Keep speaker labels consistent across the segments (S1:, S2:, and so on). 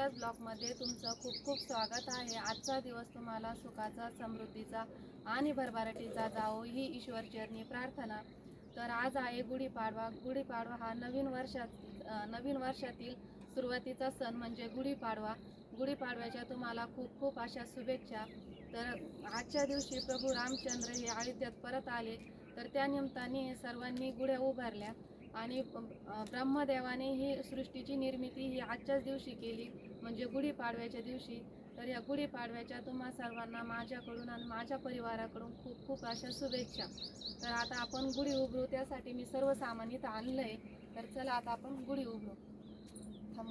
S1: पहिल्याच ब्लॉगमध्ये तुमचं खूप खूप स्वागत आहे. आजचा दिवस तुम्हाला सुखाचा समृद्धीचा आणि भरभराटीचा जावो ही ईश्वर चरणी प्रार्थना. तर आज आहे गुढीपाडवा. गुढीपाडवा हा नवीन वर्षात नवीन वर्षातील सुरुवातीचा सण म्हणजे गुढीपाडवा. गुढीपाडव्याच्या तुम्हाला खूप खूप अशा शुभेच्छा. तर आजच्या दिवशी प्रभू रामचंद्र हे अयोध्येत परत आले. तर त्या निमित्ताने सर्वांनी गुढ्या उभारल्या. आणि ब्रह्मदेवाने ही सृष्टीची निर्मिती ही आजच्याच दिवशी केली. म्हणजे गुढीपाडव्याच्या दिवशी. तर या गुढीपाडव्याच्या तुम्हा सर्वांना माझ्याकडून आणि माझ्या परिवाराकडून खूप खूप अशा शुभेच्छा. तर आता आपण गुढी उभारू त्यासाठी मी सर्व सामान इथं आणलं आहे तर चला आता आपण गुढी उभारू थांब.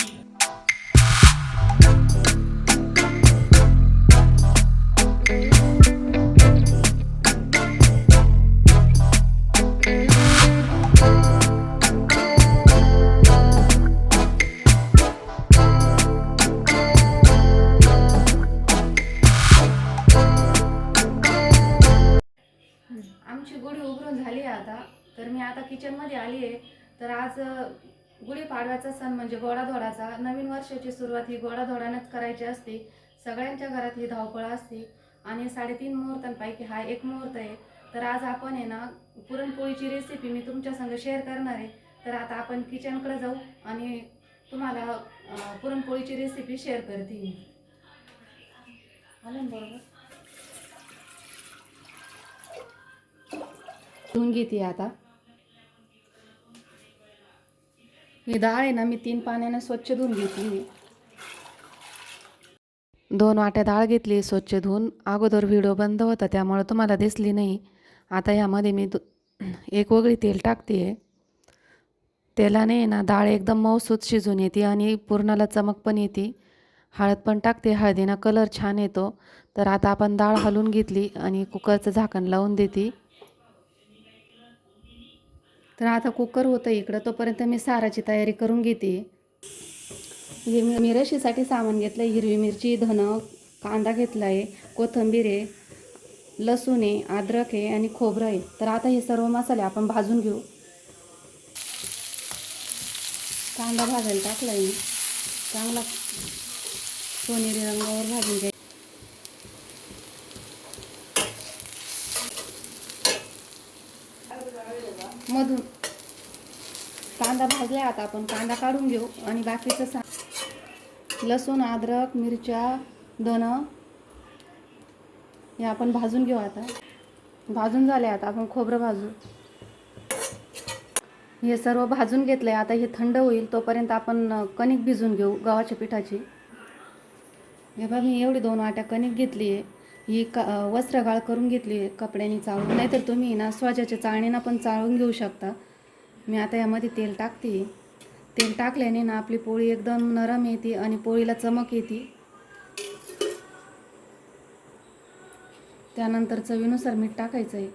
S1: आता. तर मी आता किचनमध्ये आली आहे. तर आज गुढीपाडव्याचा सण म्हणजे गोडाधोडाचा. नवीन वर्षाची सुरुवात ही गोडाधोडानेच करायची असते. सगळ्यांच्या घरात ही धावपळ असते. आणि साडेतीन मुहूर्तांपैकी हा एक मुहूर्त आहे. तर आज आपण आहे ना पुरणपोळीची रेसिपी मी तुमच्या संग शेअर करणार आहे. तर आता आपण किचनकडे जाऊ आणि तुम्हाला पुरणपोळीची रेसिपी शेअर करते मी. आलं बरोबर? धुवून घेते आता. ही डाळ आहे ना मी तीन पाण्याने स्वच्छ धुवून घेतली दोन वाट्या डाळ घेतली स्वच्छ धुवून. अगोदर व्हिडिओ बंद होता त्यामुळे तुम्हाला दिसली नाही. आता यामध्ये मी दु एक वगळी तेल टाकते तेलाने आहे ना डाळ एकदम मऊसूत शिजून येते आणि पूर्णाला चमक पण येते. हळद पण टाकते हळदीनं कलर छान येतो. तर आता आपण डाळ हलवून घेतली आणि कुकरचं झाकण लावून देते. तर आता कुकर होतं इकडं तोपर्यंत मी साराची तयारी करून घेते. हे मी मिरशीसाठी सामान घेतलं हिरवी मिरची धनं कांदा घेतला आहे कोथिंबीर आहे लसूण आहे अद्रक आहे आणि खोबरं आहे. तर आता हे सर्व मसाले आपण भाजून घेऊ. कांदा भाजायला टाकला आहे चांगला सोनेरी रंगावर भाजून घ्या मधून कांदा आता आपण कांदा काढून घेऊ. आणि बाकीचं सा लसूण अद्रक मिरच्या धन हे आपण भाजून घेऊ आता. भाजून झाले आता आपण खोबरं भाजू. हे सर्व भाजून घेतलं आहे आता हे थंड होईल तोपर्यंत आपण कणिक भिजून घेऊ गव्हाच्या पिठाची. हे बघ मी एवढी दोन वाट्या कणिक घेतली आहे. ही का वस्त्रगाळ करून घेतली आहे कपड्यांनी चाळून. नाहीतर तुम्ही ना स्वजाच्या चाळणीनं पण चाळून घेऊ शकता. मी आता यामध्ये तेल टाकते. तेल टाकल्याने ना आपली पोळी एकदम नरम येते आणि पोळीला चमक येते. त्यानंतर चवीनुसार मीठ टाकायचं आहे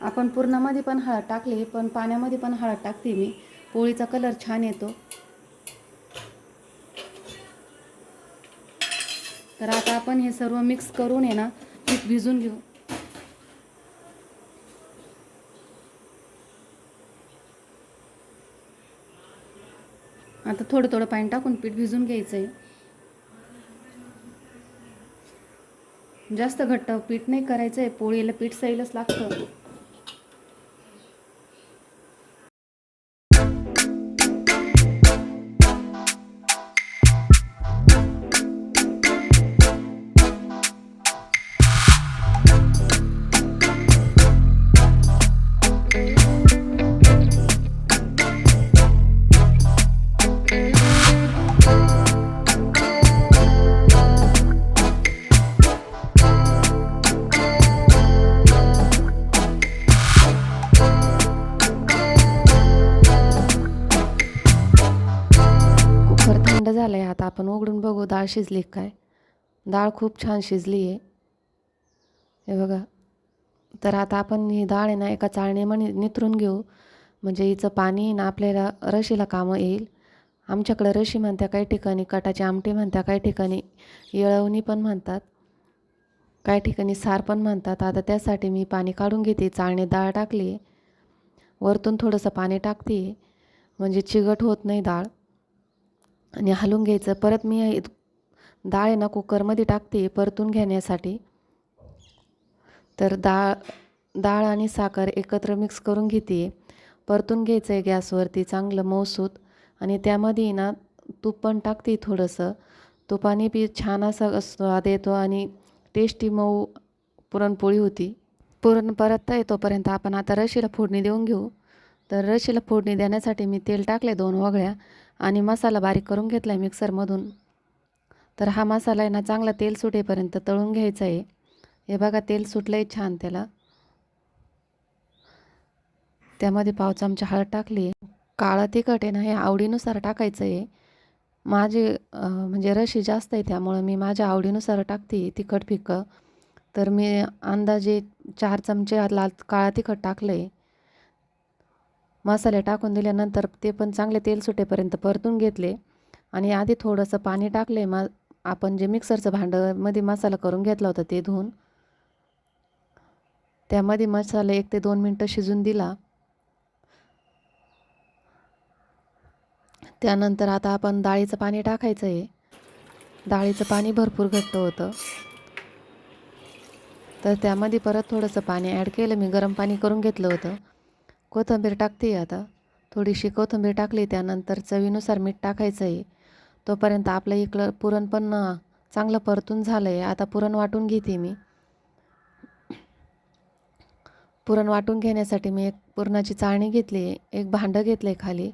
S1: आपण पूर्णामध्ये पण हळद टाकली पण पाण्यामध्ये पण हळद टाकते मी. पोळीचा कलर छान येतो. तर आता आपण हे सर्व मिक्स करून आहे ना पीठ भिजून घेऊ. आता थोडं थोडं पाणी टाकून पीठ भिजून घ्यायचं आहे जास्त घट्ट पीठ नाही करायचं आहे पोळीला पीठ सैलच लागतं. झालं आहे आता आपण उघडून बघू डाळ शिजली काय. डाळ खूप छान शिजली आहे. हे बघा. तर आता आपण ही डाळ आहे ना एका चाळणीमध्ये निथरून घेऊ. म्हणजे हिचं पाणी ना आपल्याला रशीला कामं येईल. आमच्याकडं रशी म्हणत्या काही ठिकाणी कटाची आमटी म्हणत्या काही ठिकाणी येळवणी पण म्हणतात. काही ठिकाणी सार पण म्हणतात. आता त्यासाठी मी पाणी काढून घेते. चाळणीत डाळ टाकली वरतून थोडंसं पाणी टाकते. म्हणजे चिगट होत नाही डाळ आणि हलवून घ्यायचं. परत मी डाळ आहे ना कुकरमध्ये टाकते परतून घेण्यासाठी. तर डाळ डाळ आणि साखर एकत्र मिक्स करून घेते. परतून घ्यायचं आहे गॅसवरती चांगलं मऊसूत. आणि त्यामध्ये ना तूप पण टाकते थोडंसं. तुपाने बी छान असा स्वाद येतो आणि टेस्टी मऊ पुरणपोळी होती. पुरण परतता येतोपर्यंत आपण आता रशीला फोडणी देऊन घेऊ. तर रशीला फोडणी देण्यासाठी मी तेल टाकले दोन वगळ्या. आणि मसाला बारीक करून घेतला आहे मिक्सरमधून. तर हा मसाला आहे ना चांगला तेल सुटेपर्यंत तळून घ्यायचा आहे. हे बघा तेल सुटलं आहे छान त्याला. त्यामध्ये पाव चमचा हळद टाकली काळं तिखट आहे ना हे आवडीनुसार टाकायचं आहे. माझे म्हणजे रशी जास्त आहे त्यामुळं मी माझ्या आवडीनुसार टाकते तिखट फिकं. तर मी अंदाजे चार चमचे लाल काळा तिखट टाकलं आहे मसाले टाकून दिल्यानंतर ते पण चांगले तेल सुटेपर्यंत परतून घेतले. आणि आधी थोडंसं पाणी टाकले. मा आपण जे मिक्सरचं भांडं मध्ये मसाला करून घेतला होता ते धुवून. त्यामध्ये मसाला एक ते दोन मिनटं शिजून दिला. त्यानंतर आता आपण डाळीचं पाणी टाकायचं आहे. डाळीचं पाणी भरपूर घट्ट होतं. तर त्यामध्ये परत थोडंसं पाणी ॲड केलं. मी गरम पाणी करून घेतलं होतं. कोथिंबीर टाकते आता. थोडीशी कोथिंबीर टाकली त्यानंतर चवीनुसार मीठ टाकायचं आहे तोपर्यंत आपलं इकडं पुरण पण चांगलं परतून झालं आहे आता पुरण वाटून घेते मी. पुरण वाटून घेण्यासाठी मी एक पुरणाची चाळणी घेतली आहे एक भांडं घेतलं आहे खाली.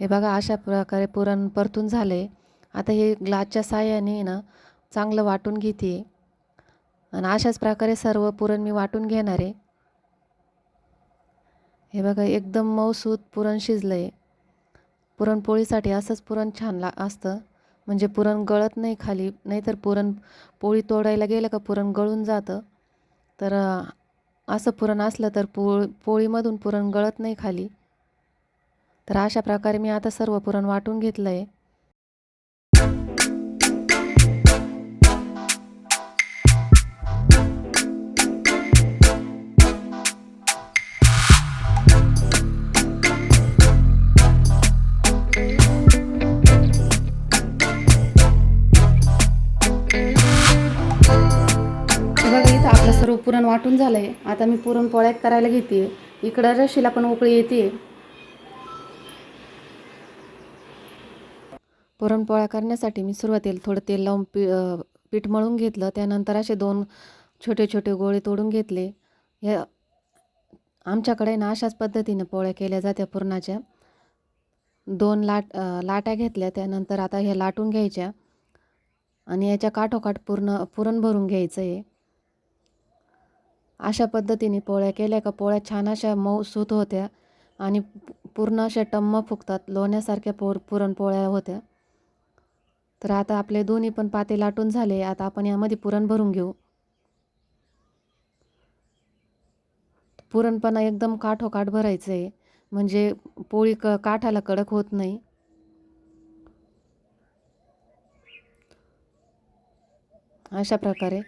S1: हे बघा अशा प्रकारे पुरण परतून झालं आहे आता हे ग्लासच्या साह्याने ना चांगलं वाटून घेते. आणि अशाच प्रकारे सर्व पुरण मी वाटून घेणार. आहे हे बघा एकदम मऊसूत पुरण शिजलं आहे पुरणपोळीसाठी असंच पुरण छान ला असतं. म्हणजे पुरण गळत नाही खाली नाहीतर पुरण पोळी तोडायला गेलं का पुरण गळून जातं. तर असं पुरण असलं तर पोळ पोळीमधून पुरण गळत नाही खाली. तर अशा प्रकारे मी आता सर्व पुरण वाटून घेतलं आहे सर्व पुरण वाटून झालं आहे आता मी पुरणपोळ्या करायला घेते. इकडं रशीला पण उकळी येते. पुरणपोळ्या करण्यासाठी मी सुरुवातीला थोडं तेल लावून पी पीठ मळून घेतलं. त्यानंतर असे दोन छोटे छोटे गोळे तोडून घेतले. हे आमच्याकडे ना अशाच पद्धतीनं पोळ्या केल्या जात्या पुरणाच्या. दोन लाट लाट्या घेतल्या. त्यानंतर आता ह्या लाटून घ्यायच्या. आणि याच्या काठोकाठ पूर्ण पुरण भरून घ्यायचं आहे अशा पद्धतीने पोळ्या केल्या का? पोळ्या छान अशा मऊ सूत होत्या आणि पूर्ण अशा टम्म फुगतात लोण्यासारख्या पोर पुरणपोळ्या होत्या. तर आता आपले दोन्ही पण पाते लाटून झाले. आता आपण यामध्ये पुरण भरून घेऊ. पुरण पण एकदम काठोकाठ भरायचं. आहे म्हणजे पोळी क काठाला कडक होत नाही. अशा प्रकारे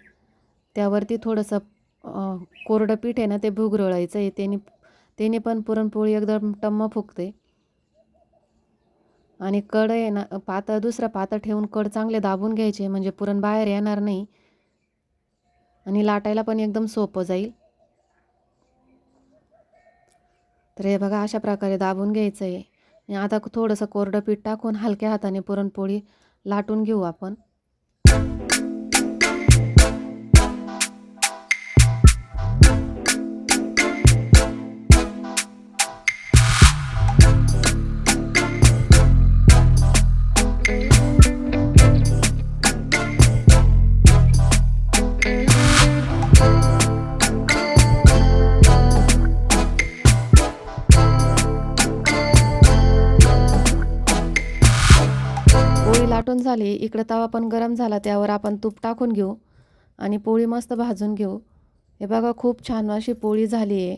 S1: त्यावरती थोडंसं कोरडं पीठ आहे ना ते भुगरळायचं आहे. त्याने त्याने पण पुरणपोळी एकदम टम्म फुगते आणि कड आहे ना पातळ दुसरं पातळ ठेवून कड चांगले दाबून घ्यायचे म्हणजे पुरण बाहेर येणार नाही. आणि लाटायला पण एकदम सोपं जाईल. तर हे बघा अशा प्रकारे दाबून घ्यायचं आहे आणि आता थोडंसं कोरडं पीठ टाकून हलक्या हाताने पुरणपोळी लाटून घेऊ आपण. पोळी झाली. इकडं तवा पण गरम झाला. त्यावर आपण तूप टाकून घेऊ आणि पोळी मस्त भाजून घेऊ. हे बघा खूप छान अशी पोळी झाली आहे.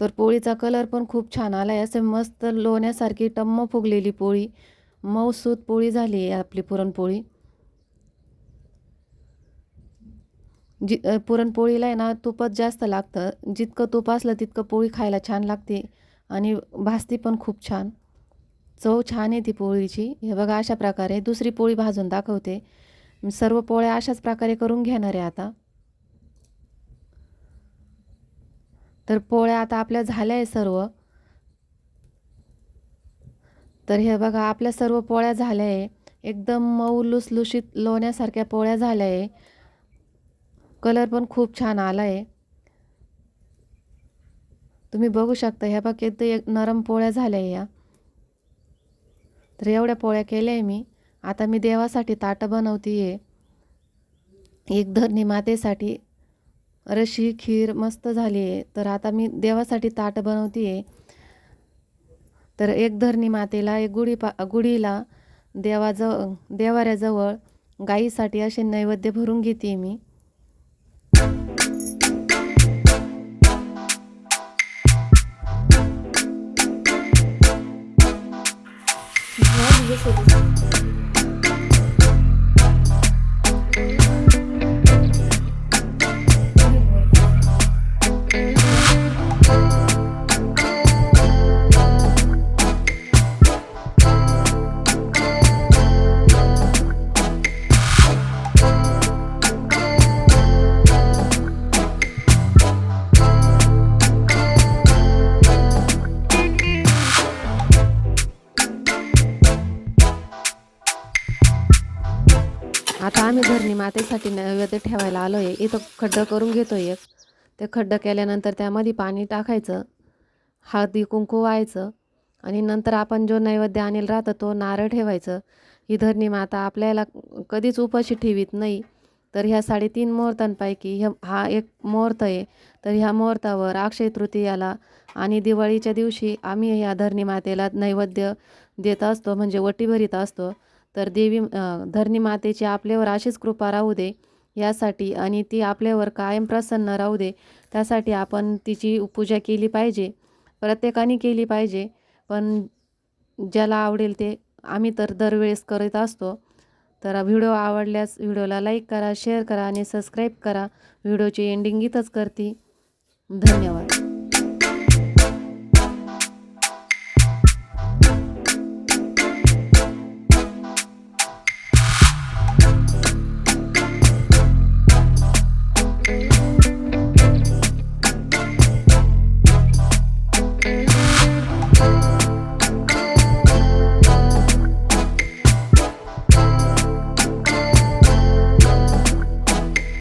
S1: तर पोळीचा कलर पण खूप छान आला आहे असे मस्त लोण्यासारखी टम्म फुगलेली पोळी. मऊसूत पोळी झाली आहे आपली पुरणपोळी. जी पुरणपोळीला आहे ना तूपच जास्त लागतं. जितकं तूप असलं तितकं पोळी खायला छान लागते. आणि भाजती पण खूप छान. चव छान आहे ती पोळीची. हे बघा अशा प्रकारे दुसरी पोळी भाजून दाखवते. सर्व पोळ्या अशाच प्रकारे करून घेणार आहे आता. तर पोळ्या आता आपल्या झाल्या आहे सर्व. तर हे बघा आपल्या सर्व पोळ्या झाल्या आहे. एकदम मऊ लुसलुशीत लोण्यासारख्या पोळ्या झाल्या आहे. कलर पण खूप छान आला आहे. तुम्ही बघू शकता ह्या बघ एकदम एक नरम पोळ्या झाल्या आहे या. तर एवढ्या पोळ्या केल्या आहे मी. आता मी देवासाठी ताटं बनवते आहे एक धरणी मातेसाठी रशी खीर मस्त झाली आहे तर आता मी देवासाठी ताटं बनवते आहे तर एक धरणी मातेला एक गुढी पा गुढीला देवाजवळ देवाऱ्याजवळ गाईसाठी असे नैवेद्य भरून घेते मी. Thank you. आता आम्ही धरणी मातेसाठी नैवेद्य ठेवायला आलो आहे इथं खड्डं करून घेतो एक. ते खड्डं केल्यानंतर त्यामध्ये पाणी टाकायचं. हळदी कुंकू व्हायचं. आणि नंतर आपण जो नैवेद्य आणेल राहतं तो नारळ ठेवायचं. ही धरणी माता आपल्याला कधीच उपाशी ठेवीत नाही. तर ह्या साडेतीन मुहूर्तांपैकी ह्या हा एक मुहूर्त आहे. तर ह्या मुहूर्तावर अक्षय तृतीयाला आणि दिवाळीच्या दिवशी आम्ही ह्या धरणी मातेला नैवेद्य देत असतो म्हणजे वटी भरीत असतो. तर देवी धरणी मातेची आपल्यावर अशीच कृपा राहू दे यासाठी आणि ती आपल्यावर कायम प्रसन्न राहू दे त्यासाठी आपण तिची पूजा केली पाहिजे प्रत्येकाने केली पाहिजे. पण ज्याला आवडेल ते आम्ही तर दरवेळेस करत असतो. तर व्हिडिओ आवडल्यास व्हिडिओला लाईक करा शेअर करा आणि सबस्क्राईब करा. व्हिडिओची एंडिंग इथंच करते. धन्यवाद.